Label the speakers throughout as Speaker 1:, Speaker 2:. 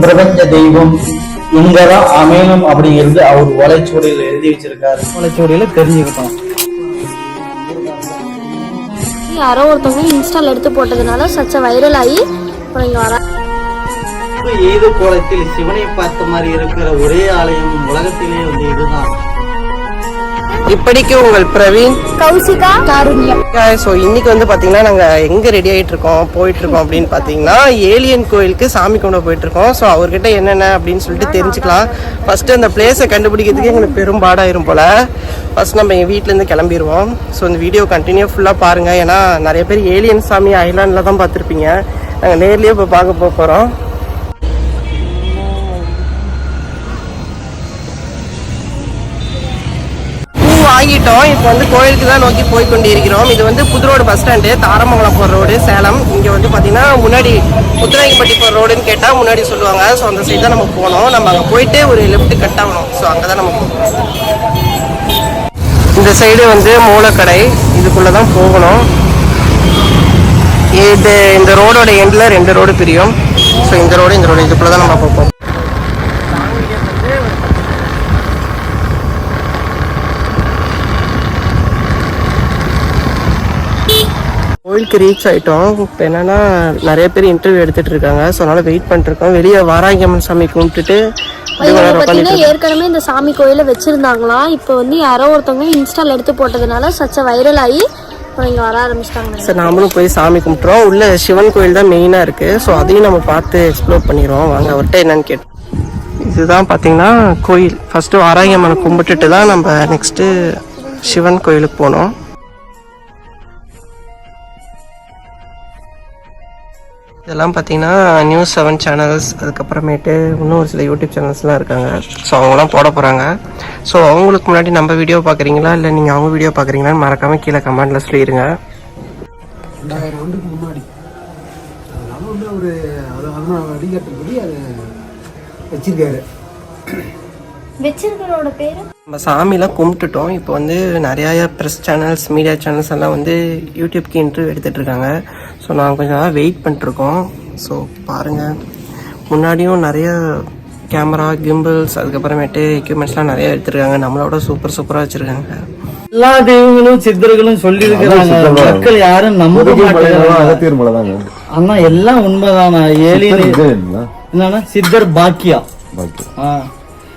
Speaker 1: பிரபஞ்ச தெய்வம் இங்கதான் அமையணும் அப்படிங்கிறது அவர் ஓலைச்சுவடியில் எழுதி வச்சிருக்காரு. ஓலைச்சுவடியில தெரிஞ்சுக்கிட்டோம்.
Speaker 2: யாரோ ஒருத்தவங்க இன்ஸ்டால் எடுத்து போட்டதுனால சச்ச வைரல் ஆகி இங்க வர
Speaker 1: ஏது கோலத்தில் சிவனை பார்த்த மாதிரி இருக்கிற ஒரே ஆலயம் உலகத்திலே வந்து இதுதான்.
Speaker 3: இப்படிக்கு உங்கள் பிரவீன்?
Speaker 2: கௌசிகா? காருண்யம்
Speaker 3: ஸோ இன்னைக்கு வந்து பாத்தீங்கன்னா நாங்க எங்க ரெடி ஆயிட்டு இருக்கோம் போயிட்டு இருக்கோம் அப்படின்னு பாத்தீங்கன்னா ஏலியன் கோயிலுக்கு சாமி கும்பிட போயிட்டு இருக்கோம் ஸோ அவர்கிட்ட என்னென்ன அப்படின்னு சொல்லிட்டு தெரிஞ்சுக்கலாம். ஃபர்ஸ்ட் அந்த பிளேஸை கண்டுபிடிக்கிறதுக்கு எங்களுக்கு பெரும்பாடாயிரும் போல. ஃபர்ஸ்ட் நம்ம எங்கள் வீட்டிலேருந்து கிளம்பிடுவோம் ஸோ இந்த வீடியோ கண்டினியூ ஃபுல்லாக பாருங்க. ஏன்னா நிறைய பேர் ஏலியன் சாமி ஐலாண்டில் தான் பார்த்துருப்பீங்க. நாங்கள் நேர்லேயே இப்போ பார்க்க போக போகிறோம் வாங்கிட்டோம். இப்போ வந்து கோயிலுக்கு தான் நோக்கி போய் கொண்டிருக்கிறோம் இது வந்து புதுரோடு பஸ் ஸ்டாண்டு தாரமங்கலம் போகிற ரோடு சேலம். இங்கே வந்து பார்த்தீங்கன்னா முன்னாடி முத்துராயப்பட்டி போகிற ரோடுன்னு கேட்டால் முன்னாடி சொல்லுவாங்க. ஸோ அந்த சைடு தான் நம்ம போகணும் நம்ம அங்கே போயிட்டு ஒரு லெஃப்ட் கட் ஆகணும். ஸோ அங்கே தான் நம்ம போகணும். இந்த சைடு வந்து மூலக்கடை. இதுக்குள்ளே தான் போகணும். இது இந்த ரோடோட எண்டில் ரெண்டு ரோடு பிரியும். ஸோ இந்த ரோடு இந்த ரோடு இதுக்குள்ளே தான் நம்ம போவோம் கோயிலுக்கு ரீச் ஆயிட்டோம். இப்போ என்னன்னா நிறைய பேர் இன்டர்வியூ எடுத்துட்டு இருக்காங்க. ஸோ அதனால வெயிட் பண்ணிட்டு இருக்கோம் வெளியே வாராகியம்மன் சாமி கும்பிட்டுட்டு
Speaker 2: பார்த்தீங்கன்னா ஏற்கனவே இந்த சாமி கோயில வச்சிருந்தாங்களாம் இப்போ வந்து யாரோ ஒருத்தவங்க இன்ஸ்டால் எடுத்து போட்டதுனால சச்ச வைரல் ஆகி இங்க வர ஆரம்பிச்சிட்டாங்க.
Speaker 3: சரி நாமளும் போய் சாமி கும்பிட்டுறோம். உள்ள சிவன் கோயில் தான் மெயினாக இருக்கு. ஸோ அதையும் நம்ம பார்த்து எக்ஸ்ப்ளோர் பண்ணிடுவோம். வாங்க அவர்கிட்ட என்னன்னு கேட்டு இதுதான் பார்த்தீங்கன்னா கோயில். ஃபர்ஸ்ட் வாராகியம்மனை கும்பிட்டுட்டு தான் நம்ம நெக்ஸ்ட்டு சிவன் கோயிலுக்கு போனோம். இதெல்லாம் பார்த்தீங்கன்னா நியூஸ் செவன் சேனல்ஸ் அதுக்கப்புறமேட்டு இன்னும் ஒரு சில யூடியூப் சேனல்ஸ்லாம் இருக்காங்க. ஸோ அவங்களாம் போட போகிறாங்க ஸோ அவங்களுக்கு முன்னாடி நம்ம வீடியோ பார்க்குறீங்களா இல்லை நீங்கள் அவங்க வீடியோ பார்க்குறீங்களான்னு மறக்காமல் கீழே கமெண்டில் சொல்லிடுங்க
Speaker 4: ரெண்டாயிரம் ஆண்டுக்கு முன்னாடி. அதனால வந்து அவர் அது அதை வச்சிருக்காரு.
Speaker 2: வச்சிருக்கிறோட பேரு?
Speaker 3: நம்ம சாமிலாம் கும்பிட்டுட்டோம். இப்போ வந்து நிறையா ப்ரெஸ் சேனல்ஸ் மீடியா சேனல்ஸ் எல்லாம் வந்து யூடியூப்க்கு இன்டர்வியூ எடுத்துகிட்டு இருக்காங்க ஸோ நாங்கள் கொஞ்சம் நேரம் வெயிட் பண்ணிட்டுருக்கோம். ஸோ பாருங்கள் முன்னாடியும் நிறைய கேமரா கிம்பிள்ஸ் அதுக்கப்புறமேட்டு எக்யூப்மெண்ட்ஸ்லாம் நிறைய எடுத்துருக்காங்க. நம்மளோட சூப்பர் சூப்பராக வச்சுருக்காங்க.
Speaker 1: எல்லா தெய்வங்களும் சித்தர்களும் சொல்லி இருக்கிறாங்க மக்கள் யாரும் நம்ப
Speaker 5: தாங்க
Speaker 1: ஆனா எல்லாம் உண்மைதானா ஏலியன்
Speaker 5: இதுங்களா?
Speaker 1: என்னன்னா சித்தர் பாக்கியா.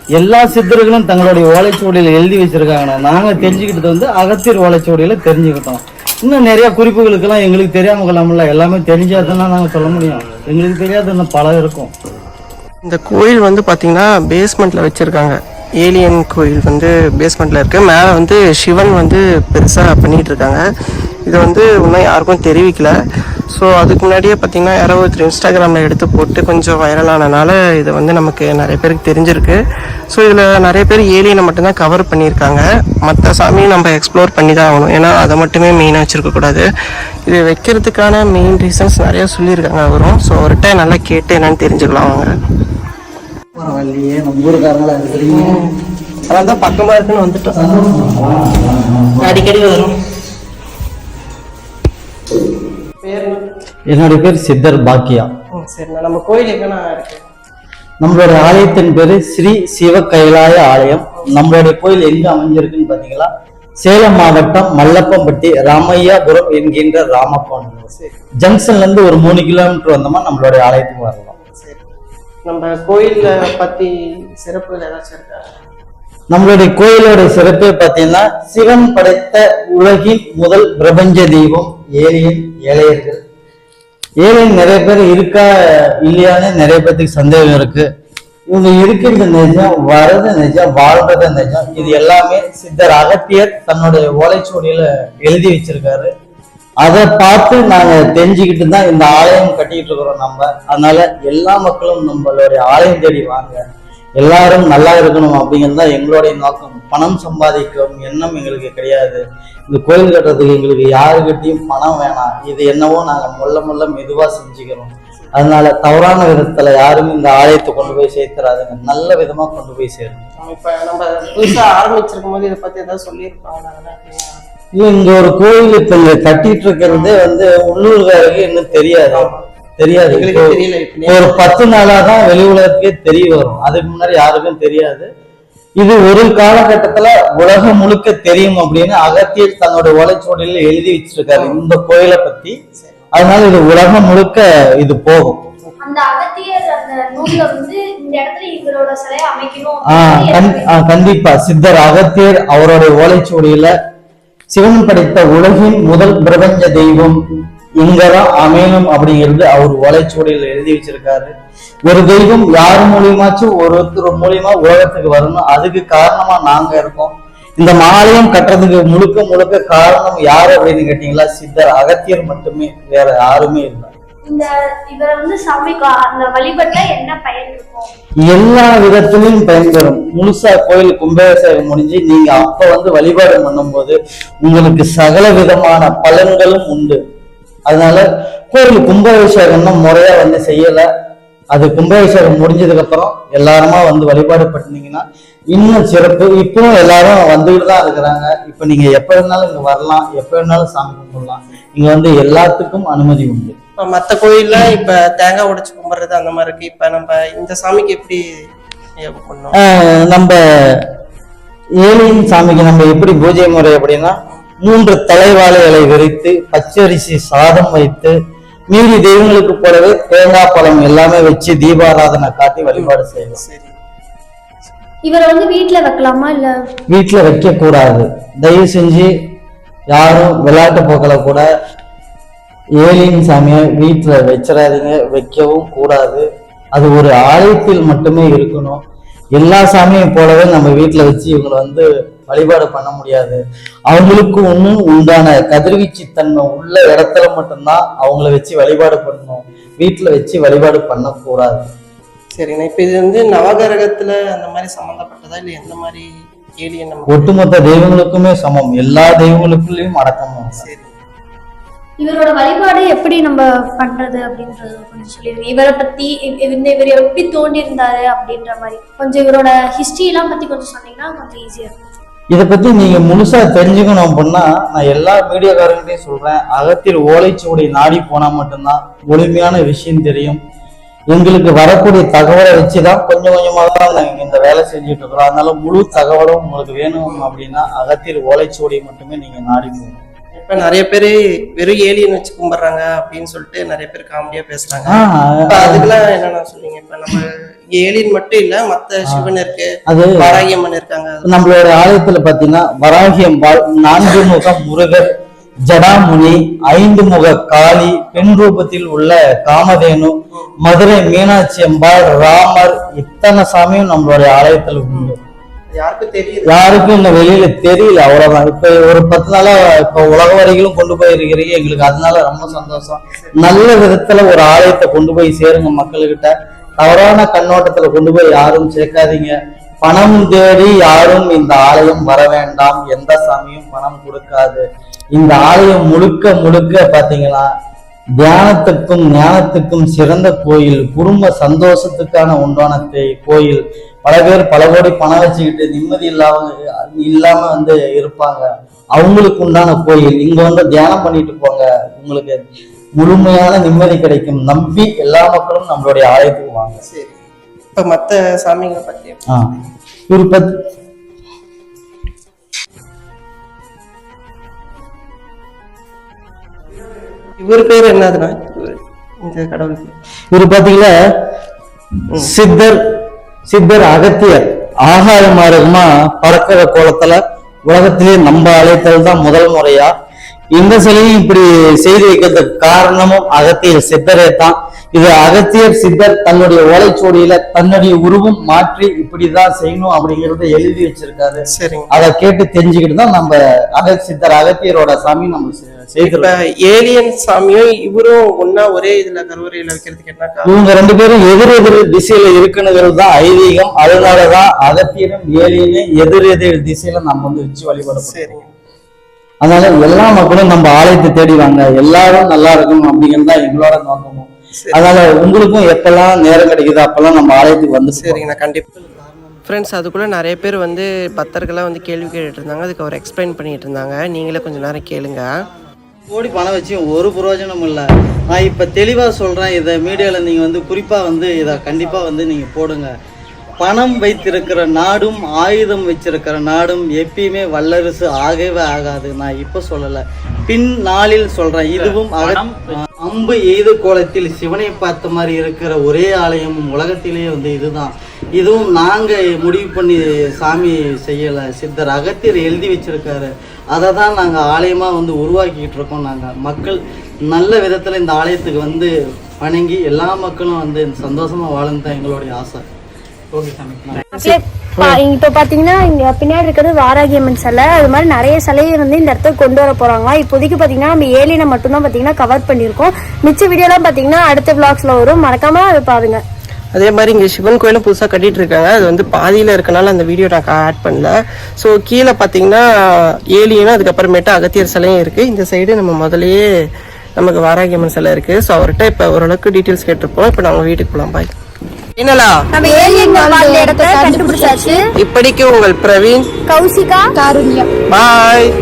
Speaker 1: எல்லா சித்தர்களும் தங்களுடைய ஓலைச்சுவடியில் எழுதி வச்சிருக்காங்கன்னா நாங்கள் தெரிஞ்சுக்கிட்டது வந்து அகத்தியர் ஓலைச்சுவடியில் தெரிஞ்சுக்கிட்டோம். இன்னும் நிறைய குறிப்புகளுக்கெல்லாம் எங்களுக்கு தெரியாமல் கொள்ளாமல எல்லாமே தெரிஞ்சாதான் நாங்கள் சொல்ல முடியும். எங்களுக்கு தெரியாத இன்னும் பல இருக்கும்.
Speaker 3: இந்த கோயில் வந்து பார்த்தீங்கன்னா பேஸ்மெண்ட்டில் வச்சுருக்காங்க. ஏலியன் கோயில் வந்து பேஸ்மெண்ட்டில் இருக்குது மேலே வந்து சிவன் வந்து பெருசாக பண்ணிகிட்டு இருக்காங்க. இது வந்து இன்னும் யாருக்கும் தெரிவிக்கல. ஸோ அதுக்கு முன்னாடியே பார்த்தீங்கன்னா யாரோ ஒருத்தர் இன்ஸ்டாகிராமில் எடுத்து போட்டு கொஞ்சம் வைரலானனால இது வந்து நமக்கு நிறைய பேருக்கு தெரிஞ்சிருக்கு. ஸோ இதில் நிறைய பேர் ஏலியனை மட்டும்தான் கவர் பண்ணியிருக்காங்க. மற்ற சாமியும் நம்ம எக்ஸ்ப்ளோர் பண்ணி தான் ஆகணும். ஏன்னா அதை மட்டுமே மெயினாக வச்சுருக்கக்கூடாது இது வைக்கிறதுக்கான மெயின் ரீசன்ஸ் நிறைய சொல்லியிருக்காங்க அவரும். ஸோ அவர்கிட்ட நல்லா கேட்டு என்னன்னு தெரிஞ்சுக்கலாம்
Speaker 1: இருக்கிறீங்க
Speaker 3: அதான் தான் பக்கமா இருக்குன்னு வந்துட்டோம். அடிக்கடி வரும். பேர்
Speaker 1: என்னுடைய பேர் சித்தர் பாக்கியா.
Speaker 3: நம்ம கோயில்
Speaker 1: நம்மளுடைய ஆலயத்தின் பேரு ஸ்ரீ சிவ கைலாய ஆலயம். நம்மளுடைய கோயில் எங்க அமைஞ்சிருக்குன்னு பாத்தீங்களா? சேலம் மாவட்டம் மல்லப்பம்பட்டி ராமையாபுரம் என்கின்ற ராமப்பன் ஜங்ஷன்ல இருந்து ஒரு மூணு கிலோமீட்டர் வந்தோமா நம்மளுடைய ஆலயத்துக்கு வரலாம்.
Speaker 3: சரி. நம்ம கோயில்ல பத்தி சிறப்புகள் ஏதாச்சும் இருக்கா?
Speaker 1: நம்மளுடைய கோயிலோட சிறப்பே பார்த்தீங்கன்னா சிவன் படைத்த உலகின் முதல் பிரபஞ்ச தெய்வம் ஏழையின் ஏழையர்கள். ஏழை நிறைய பேர் இருக்கா இல்லையான்னு நிறைய பேர்த்துக்கு சந்தேகம் இருக்கு. இவங்க இருக்கிறது நிஜம் வர்றது நிஜம் வாழ்றது நிஜம். இது எல்லாமே சித்தர் அகத்தியர் தன்னுடைய ஓலைச்சுவடியில எழுதி வச்சிருக்காரு. அதை பார்த்து நாங்க தெரிஞ்சுக்கிட்டு தான் இந்த ஆலயம் கட்டிட்டு இருக்கிறோம் நம்ம. அதனால எல்லா மக்களும் நம்மளுடைய ஆலயம் தேடி வாங்க. எல்லாரும் நல்லா இருக்கணும் அப்படிங்கிறது தான் எங்களுடைய நோக்கம். பணம் சம்பாதிக்கும் எண்ணம் எங்களுக்கு கிடையாது. இந்த கோயில் கட்டுறதுக்கு எங்களுக்கு யாருக்கிட்டையும் பணம் வேணாம். இது என்னவோ நாங்க முள்ள முள்ள மெதுவா செஞ்சுக்கிறோம். அதனால தவறான விதத்துல யாரும் இந்த ஆலயத்தை கொண்டு போய் சேர்த்துறாதுங்க. நல்ல விதமா கொண்டு போய் சேருங்க
Speaker 3: இப்ப நம்ம புதுசா ஆரம்பிச்சிருக்கும் போது இதை பத்தி ஏதாவது சொல்லியிருப்பாங்க
Speaker 1: இல்ல இங்க ஒரு கோயில் இப்ப கட்டிட்டு இருக்கிறதே வந்து உள்ளூர்காரருக்கு இன்னும் தெரியாது. தெரியாது. ஒரு பத்து நாளா தான் வெளி உலகத்துக்கே தெரிய வரும். அதுக்கு முன்னாடி யாருக்கும் தெரியாது. இது ஒரு காலகட்டத்துல உலகம் முழுக்க தெரியும் அப்படின்னு அகத்தியர் தன்னோட ஓலைச்சுவடியில எழுதி வச்சிருக்காரு இந்த கோயிலை பத்தி. அதனால இது உலகம் முழுக்க இது போகும்.
Speaker 2: அந்த அகத்தியர் அந்த நூல்ல வந்து இந்த இடத்துல இவரோட சிலையை அமைக்கணும்
Speaker 1: ஆஹ் கண்- ஆஹ் கண்டிப்பா. சித்தர் அகத்தியர் அவருடைய ஓலைச்சுவடியில சிவன் படைத்த உலகின் முதல் பிரபஞ்ச தெய்வம் இங்கதான் அமையணும் அப்படிங்கிறது அவர் ஓலைச்சுவடியில எழுதி வச்சிருக்காரு. ஒரு தெய்வம் யார் மூலியமாச்சும் ஒருத்தர் மூலியமா உலகத்துக்கு வரணும். அதுக்கு காரணமா நாங்க இருக்கோம். இந்த மாலயம் கட்டுறதுக்கு முழுக்க முழுக்க காரணம் யாரு அப்படின்னு கேட்டீங்களா? சித்தர் அகத்தியர் மட்டுமே வேற யாருமே இல்லை.
Speaker 2: இந்த இவரை வந்து சாமி அந்த வழிபட்ட என்ன பயன் இருக்கும்?
Speaker 1: எல்லா விதத்திலும் பயன்பெறும் முழுசா கோயில் கும்பாபிஷேகம் முடிஞ்சு நீங்க அப்ப வந்து வழிபாடு பண்ணும்போது உங்களுக்கு சகல விதமான பலன்களும் உண்டு. அதனால கோயில் கும்பாபிஷேகம்னா முறையா வந்து செய்யல. அது கும்பாபிஷேகம் முடிஞ்சதுக்கு அப்புறம் எல்லாருமா வந்து வழிபாடு பண்ணீங்கன்னா இன்னும் சிறப்பு. இப்பவும் எல்லாரும் வந்துகிட்டு தான் இருக்கிறாங்க. இப்ப நீங்க எப்ப வேணாலும் இங்க வரலாம். எப்ப வேணாலும் சாமி கும்பிடலாம். இங்க வந்து எல்லாத்துக்கும் அனுமதி உண்டு.
Speaker 3: இப்ப மத்த கோயில்ல இப்ப தேங்காய் உடைச்சு கும்பிடுறது அந்த மாதிரி இருக்கு. இப்ப நம்ம இந்த சாமிக்கு எப்படி
Speaker 1: நம்ம ஏலியின் சாமிக்கு நம்ம எப்படி பூஜை முறை அப்படின்னா மூன்று தலைவாழை இலை விரித்து பச்சரிசி சாதம் வைத்து மீதி தெய்வங்களுக்கு போலவே தேங்காய் பழம் எல்லாமே வச்சு தீபாராதனை காட்டி வழிபாடு செய்வோம்.
Speaker 3: சரி.
Speaker 2: இவரை வந்து வீட்ல வைக்கலாமா இல்ல?
Speaker 1: வீட்டுல வைக்க கூடாது தயவு செஞ்சு யாரும் விளையாட்டு போக்கல கூட ஏலியின் சாமியை வீட்டுல வச்சிடாதீங்க. வைக்கவும் கூடாது. அது ஒரு ஆலயத்தில் மட்டுமே இருக்கணும். எல்லா சாமியும் போலவே நம்ம வீட்டுல வச்சு இவங்களை வந்து வழிபாடு பண்ண முடியாது. அவங்களுக்கு ஒன்றும் உண்டான கதிர்வீச்சு தன்மை உள்ள இடத்துல மட்டும்தான் அவங்கள வச்சு வழிபாடு பண்ணணும். வீட்டுல வச்சு வழிபாடு பண்ணக்கூடாது.
Speaker 3: சரிண்ணா இப்ப இது வந்து நவகிரகத்துல அந்த மாதிரி சம்பந்தப்பட்டதா? இல்ல எந்த மாதிரி ஏலியன் நம்ம
Speaker 1: ஒட்டுமொத்த தெய்வங்களுக்குமே சமம். எல்லா தெய்வங்களுக்குள்ளேயும் அடக்கம்
Speaker 3: சரி.
Speaker 2: இவரோட வழிபாடு எப்படி நம்ம பண்றது அப்படின்றது கொஞ்சம் சொல்லிடுங்க. இவரை பத்தி இந்த இவர் எப்படி தோண்டி இருந்தாரு அப்படின்ற மாதிரி. கொஞ்சம் இவரோட ஹிஸ்டரி எல்லாம் பத்தி கொஞ்சம் சொன்னீங்கன்னா கொஞ்சம் ஈஸியா இருக்கும்.
Speaker 1: இதை பத்தி நீங்க முழுசா தெரிஞ்சுக்கணும் அப்படின்னா நான் எல்லா மீடியாக்காரங்கிட்டையும் சொல்றேன். அகத்தில் ஓலைச்சுவடி நாடி போனா மட்டும்தான் முழுமையான விஷயம் தெரியும். எங்களுக்கு வரக்கூடிய தகவலை வச்சுதான் கொஞ்சம் கொஞ்சமாக தான் நாங்க இந்த வேலை செஞ்சுட்டு இருக்கிறோம். அதனால முழு தகவலும் உங்களுக்கு வேணும் அப்படின்னா அகத்தில் ஓலைச்சுவடி மட்டுமே நீங்க நாடி போகணும்.
Speaker 3: இப்ப நிறைய பேரு வெறும் ஏலியன் வச்சு கும்பிடுறாங்க அப்படின்னு சொல்லிட்டு நிறைய பேர் காமெடியா பேசுறாங்க. இப்ப
Speaker 1: ஆஹ்
Speaker 3: அதுக்கெல்லாம் என்னென்ன சொல்றீங்க? இப்ப நம்ம ஏலியன் மட்டும் இல்ல மத்த சிவன் இருக்கு.
Speaker 1: அது
Speaker 3: பாராகியம்மன் இருக்காங்க.
Speaker 1: நம்மளோட ஆலயத்துல பாத்தீங்கன்னா வராகி அம்பாள் நான்கு முக முருகர் ஜடாமுனி ஐந்து முக காளி பெண் ரூபத்தில் உள்ள காமதேனு மதுரை மீனாட்சி அம்பாள் ராமர் இத்தனை சாமியும் நம்மளுடைய ஆலயத்துல உண்டு.
Speaker 3: யாருக்கும்
Speaker 1: இந்த வெளியில தெரியல அவ்வளவுதான். இப்ப ஒரு பத்து நாளா இப்ப உலக வரைக்கும் கொண்டு போய் இருக்கிறீங்க எங்களுக்கு அதனால ரொம்ப சந்தோஷம். நல்ல விதத்துல ஒரு ஆலயத்தை கொண்டு போய் சேருங்க மக்கள்கிட்ட. தவறான கண்ணோட்டத்துல கொண்டு போய் யாரும் சேர்க்காதீங்க. பணம் தேடி யாரும் இந்த ஆலயம் வர வேண்டாம். எந்த சாமியும் பணம் கொடுக்காது. இந்த ஆலயம் முழுக்க முழுக்க பாத்தீங்கன்னா தியானத்துக்கும் ஞானத்துக்கும் சிறந்த கோயில் குடும்ப சந்தோஷத்துக்கான உண்டான தே- கோயில். பல பேர் பல கோடி பணம் வச்சுக்கிட்டு நிம்மதி இல்லாம இல்லாம வந்து இருப்பாங்க. அவங்களுக்கு உண்டான கோயில். இங்க வந்து தியானம் பண்ணிட்டு போங்க. உங்களுக்கு முழுமையான நிம்மதி கிடைக்கும். நம்பி எல்லா மக்களும் நம்மளுடைய ஆலயத்துக்கு வாங்க.
Speaker 3: சரி. இப்ப மத்த சாமிங்களை பத்தி
Speaker 1: இவர் பத்
Speaker 3: இவர் பேர் என்னதுன்னா? இந்த கடவுள்.
Speaker 1: இவர் பாத்தீங்கன்னா சித்தர் சித்தர் அகத்தியர். ஆகாய மார்க்கமா பறக்கிற கோலத்துல உலகத்திலே நம்ம ஆலயத்தில் தான் முதல் முறையா இந்த சிலையும் இப்படி செய்து வைக்கிறதுக்கு காரணமும் அகத்தியர் சித்தரே தான். இது அகத்தியர் சித்தர் தன்னுடைய ஓலைச்சுவடியில தன்னுடைய உருவம் மாற்றி இப்படிதான் செய்யணும் அப்படிங்கறத எழுதி வச்சிருக்காரு.
Speaker 3: சரிங்க.
Speaker 1: அதை கேட்டு தெரிஞ்சுக்கிட்டு தான் நம்ம அக சித்தர் அகத்தியரோட சாமி நம்ம
Speaker 3: இப்ப ஏலியன் சாமியும் இவரும் ஒன்னா ஒரே இதுல கருவறையில வைக்கிறதுக்கு என்ன
Speaker 1: இவங்க ரெண்டு பேரும் எதிர் எதிர் திசையில இருக்குனுங்கிறது தான் ஐதீகம். அதனாலதான் அகத்தியரும் ஏலியனும் எதிர் எதிர் திசையில நம்ம வந்து வச்சு வழிபடுறோம்
Speaker 3: சரிங்க.
Speaker 1: அதனால எல்லா மக்களும் நம்ம ஆலயத்தை தேடி வாங்க. எல்லாரும் நல்லா இருக்கும் அப்படிங்கிறது தான் எங்களோட நோக்கமும். அதனால உங்களுக்கும் எப்பெல்லாம் நேரம் கிடைக்குதோ அப்பெல்லாம் நம்ம ஆலயத்துக்கு வந்து
Speaker 3: சரிங்க நான் கண்டிப்பா.
Speaker 1: காரணம்
Speaker 3: ஃப்ரெண்ட்ஸ் அதுக்குள்ளே நிறைய பேர் வந்து பக்தர்களாக வந்து கேள்வி கேட்டுட்டு இருந்தாங்க. அதுக்கு அவர் எக்ஸ்பிளைன் பண்ணிட்டு இருந்தாங்க. நீங்களே கொஞ்சம் நேரம் கேளுங்க.
Speaker 1: கோடி பணம் வச்சும் ஒரு பிரயோஜனம் இல்லை. நான் இப்போ தெளிவாக சொல்கிறேன் இதை மீடியாவில் நீங்கள் வந்து குறிப்பாக வந்து இதை கண்டிப்பாக வந்து நீங்கள் போடுங்க. பணம் வைத்திருக்கிற நாடும் ஆயுதம் வச்சிருக்கிற நாடும் எப்பயுமே வல்லரசு ஆகவே ஆகாது. நான் இப்போ சொல்லலை. பின் நாளில் சொல்கிறேன் இதுவும் அம்பு எய்து கோலத்தில் சிவனை பார்த்த மாதிரி இருக்கிற ஒரே ஆலயம் உலகத்திலேயே வந்து இதுதான். இதுவும் நாங்கள் முடிவு பண்ணி சாமி செய்யலை. சித்தர் அகத்தியர் எழுதி வச்சிருக்காரு. அதை தான் நாங்கள் ஆலயமாக வந்து உருவாக்கிட்டு இருக்கோம் நாங்கள் மக்கள் நல்ல விதத்தில் இந்த ஆலயத்துக்கு வந்து வணங்கி எல்லா மக்களும் வந்து சந்தோஷமாக வாழணும் தான் எங்களுடைய ஆசை.
Speaker 6: இப்ப பாத்தீங்கன்னா இங்க பின்னாடி இருக்கிறது வாராகி அம்மன் சிலை. அது மாதிரி நிறைய சிலையை வந்து இந்த இடத்துக்கு கொண்டு வர போறாங்க. இப்போதைக்கு பாத்தீங்கன்னா நம்ம ஏலியனை மட்டும்தான் பாத்தீங்கன்னா கவர் பண்ணியிருக்கோம். மிச்ச வீடியோலாம் பாத்தீங்கன்னா அடுத்த விளாக்ஸ்ல வரும். மறக்காம அதை பாருங்க.
Speaker 3: அதே மாதிரி இங்கே சிவன் கோயிலும் புதுசாக கட்டிட்டு இருக்காங்க. அது வந்து பாதியில் இருக்கனால அந்த வீடியோ நான் ஆட் பண்ணல. ஸோ கீழே பார்த்தீங்கன்னா ஏலியனும் அதுக்கப்புறமேட்டு அகத்தியர் சிலையும் இருக்குது இந்த சைடு நம்ம முதல்லயே நமக்கு வாராகியம்மன் சிலை இருக்குது ஸோ அவர்கிட்ட இப்போ ஓரளவுக்கு டீட்டெயில்ஸ் கேட்டிருப்போம். இப்போ நாங்கள் வீட்டுக்கு போகலாம் பாய் என்னலா
Speaker 6: நம்ம ஏலியன் வாழ்ந்த இடத்த கண்டுபிடிச்சாச்சு.
Speaker 3: இப்படிக்கு உங்கள் பிரவீன்.
Speaker 6: கௌசிகா.
Speaker 3: பாய்